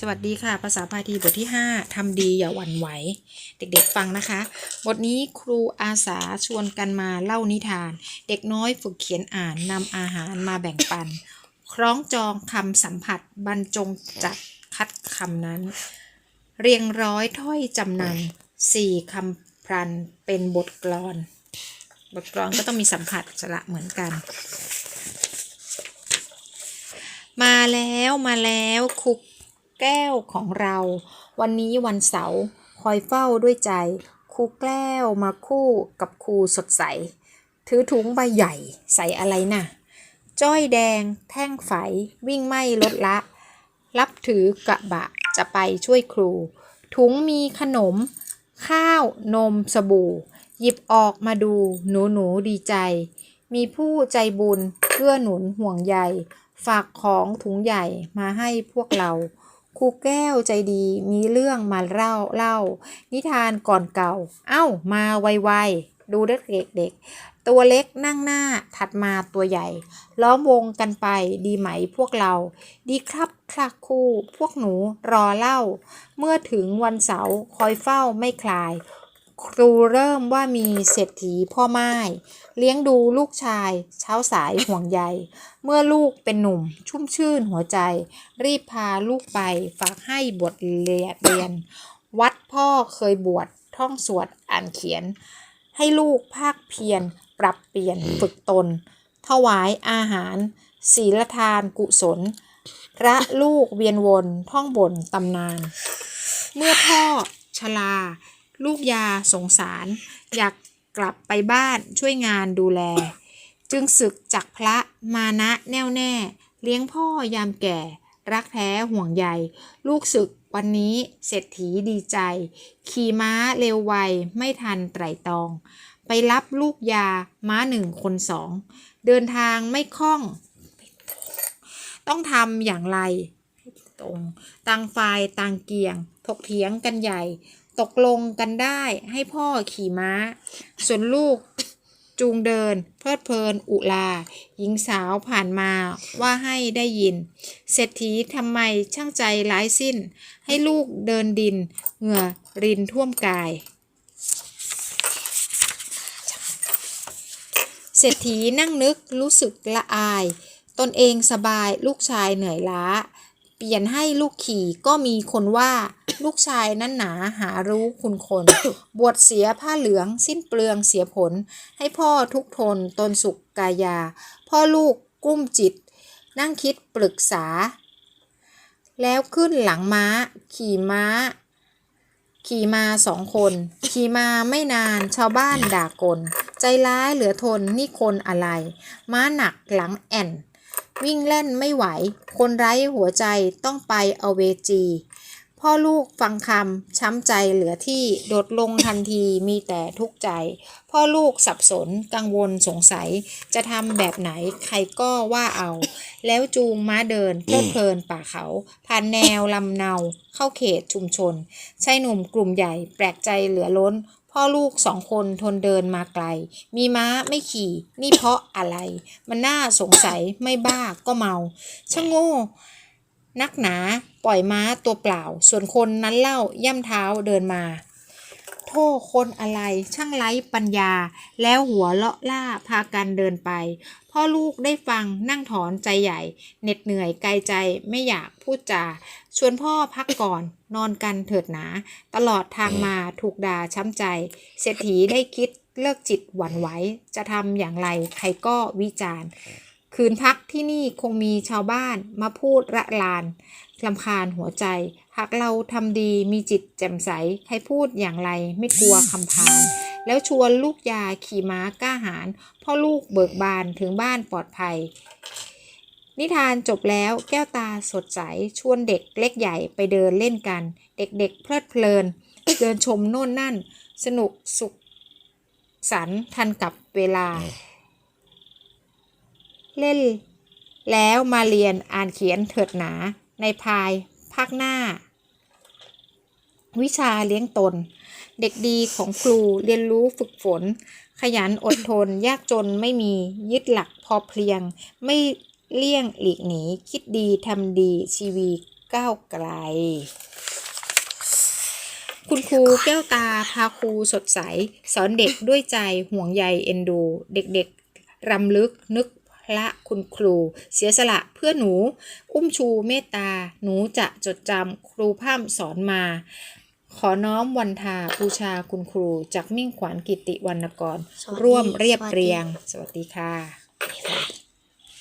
สวัสดีค่ะ ภาษาพาทีบทที่ 5ทำดีอย่าหวั่นไหว เด็กๆฟังนะคะ บทนี้ครูอาสาชวนกันมาเล่านิทาน เด็กน้อยฝึกเขียนอ่านนำอาหารมาแบ่งปัน คล้องจองคำสัมผัสบรรจงจัดคัดคำนั้น เรียงร้อยถ้อยจำนำสี่คำพรันเป็นบทกลอน บทกลอนก็ต้องมีสัมผัสสระเหมือนกันมาแล้วมาแล้วคุก แก้วของเรา วันนี้วันเสาร์คอยเฝ้าด้วยใจครูแก้วมาคู่กับครูสดใส ถือถุงใบใหญ่ใส่อะไรน่ะ จ้อยแดง แท่งไฝวิ่งไม่ลดละ รับถือกระบะจะไปช่วยครู ถุงมีขนม ข้าวนมสบู่ หยิบออกมาดูหนูหนูดีใจ มีผู้ใจบุญเพื่อหนุนห่วงใยฝากของถุงใหญ่มาให้พวกเรา ครูแก้วใจดีมีเรื่องมาเล่าเล่า นิทานก่อนเก่า เอ้า มาไวๆ ดูเด็กเด็กๆตัวเล็กนั่งหน้าถัดมาตัวใหญ่ ล้อมวงกันไปดีไหมพวกเรา ดีครับคลักคู่ พวกหนูรอเล่า เมื่อถึงวันเสาร์คอยเฝ้าไม่คลาย ครูเริ่มว่ามีเศรษฐีพ่อไม้เลี้ยงดูลูกชาย เช้าสายห่วงใย เมื่อลูกเป็นหนุ่มชุ่มชื่นหัวใจ รีบพาลูกไปฝากให้บวชเรียนเรียน วัดพ่อเคยบวชท่องสวดอ่านเขียน ให้ลูกภาคเพียรปรับเปลี่ยนฝึกตน ถวายอาหาร ศีลทานกุศล พระลูกเวียนวนท่องบนตำนาน เมื่อพ่อชรา ลูกยาสงสาร อยากกลับไปบ้านช่วยงานดูแล จึงศึกจากพระมานะแน่วแน่ เลี้ยงพ่อยามแก่ รักแท้ห่วงใยลูกศึกวันนี้เศรษฐีดีใจ ขี่ม้าเร็วไวไม่ทันไตรตอง ไปรับลูกยาม้าหนึ่งคนสอง เดินทางไม่คล่อง ต้องทำอย่างไรตรงต่างฝ่ายต่างเกี่ยง ถกเถียงกันใหญ่ ตกลงกันได้ให้พ่อขี่ม้า ส่วนลูกจูงเดิน เพลิดเพลินอุลา หญิงสาวผ่านมาว่าให้ได้ยิน เศรษฐีทำไมช่างใจร้ายสิ้น ให้ลูกเดินดิน เหงื่อรินท่วมกาย เศรษฐีนั่งนึกรู้สึกละอาย ตนเองสบายลูกชายเหนื่อยล้า เปลี่ยนให้ลูกขี่ก็มีคนว่า ลูกชายนั้นหนาหารู้คุณคน บวชเสียผ้าเหลือง สิ้นเปลืองเสียผล ให้พ่อทุกทนตนสุขกายา พ่อลูกกุ้มจิต นั่งคิดปรึกษา แล้วขึ้นหลังม้า ขี่ม้า ขี่มาสองคน ขี่มาไม่นานชาวบ้านด่ากล ใจร้ายเหลือทนนี่คนอะไร ม้าหนักหลังแอ่นวิ่งเล่นไม่ไหว คนไร้หัวใจต้องไปเอาเวจี พ่อลูกฟังคำช้ำใจเหลือที่โดดลงทันทีมีแต่ทุกข์ใจ พ่อลูกสับสนกังวลสงสัย จะทำแบบไหนใครก็ว่าเอา แล้วจูงม้าเดินเพลิดเพลินป่าเขา ผ่านแนวลำเนา เข้าเขตชุมชนชายหนุ่มกลุ่มใหญ่แปลกใจเหลือล้น พ่อลูกสองคนทนเดินมาไกล มีม้าไม่ขี่ นี่เพราะอะไร มันน่าสงสัยไม่บ้าก็เมาชะโง่นักหนา ปล่อยม้าตัวเปล่า ส่วนคนนั้นเล่าย่ำเท้าเดินมาโทษคนอะไรช่างไร้ปัญญา แล้วหัวเลาะล่าพากันเดินไป พ่อลูกได้ฟังนั่งถอนใจใหญ่เหน็ดเหนื่อยไกลใจไม่อยากพูดจา ชวนพ่อพักก่อนนอนกันเถิดหนา ตลอดทางมาถูกด่าช้ำใจ เศรษฐีได้คิดเลิกจิตหวั่นไหวจะทำอย่างไรใครก็วิจารณ์ คืนพักที่นี่คงมีชาวบ้านมาพูดระลานลำคาญหัวใจ หากเราทำดีมีจิตแจ่มใส ใครพูดอย่างไรไม่กลัวคำพาน แล้วชวนลูกยาขี่ม้ากล้าหาญพ่อลูกเบิกบานถึงบ้านปลอดภัย นิทานจบแล้วแก้วตาสดใส ชวนเด็กเล็กใหญ่ไปเดินเล่นกัน เด็กๆเพลิดเพลิน เดินชมโน่นนั่น สนุกสุขสันทันกับเวลา เล่น แล้วมาเรียนอ่านเขียนเถิดหนา ในภายภาคหน้า วิชาเลี้ยงตน เด็กดีของครูเรียนรู้ฝึกฝน ขยันอดทน ยากจนไม่มียึดหลักพอเพียง ไม่เลี่ยงหลีกหนี คิดดีทำดีชีวีก้าวไกล คุณครูแก้วตาพาครูสดใส สอนเด็กด้วยใจห่วงใยเอ็นดู เด็กๆรำลึกนึก พระคุณครู เสียสละเพื่อหนู อุ้มชูเมตตา หนูจะจดจำครูพร่ำสอนมา ขอน้อมวันทาบูชาคุณครู จากมิ่งขวัญกิติวรรณกร ร่วมเรียบเรียง สวัสดีค่ะ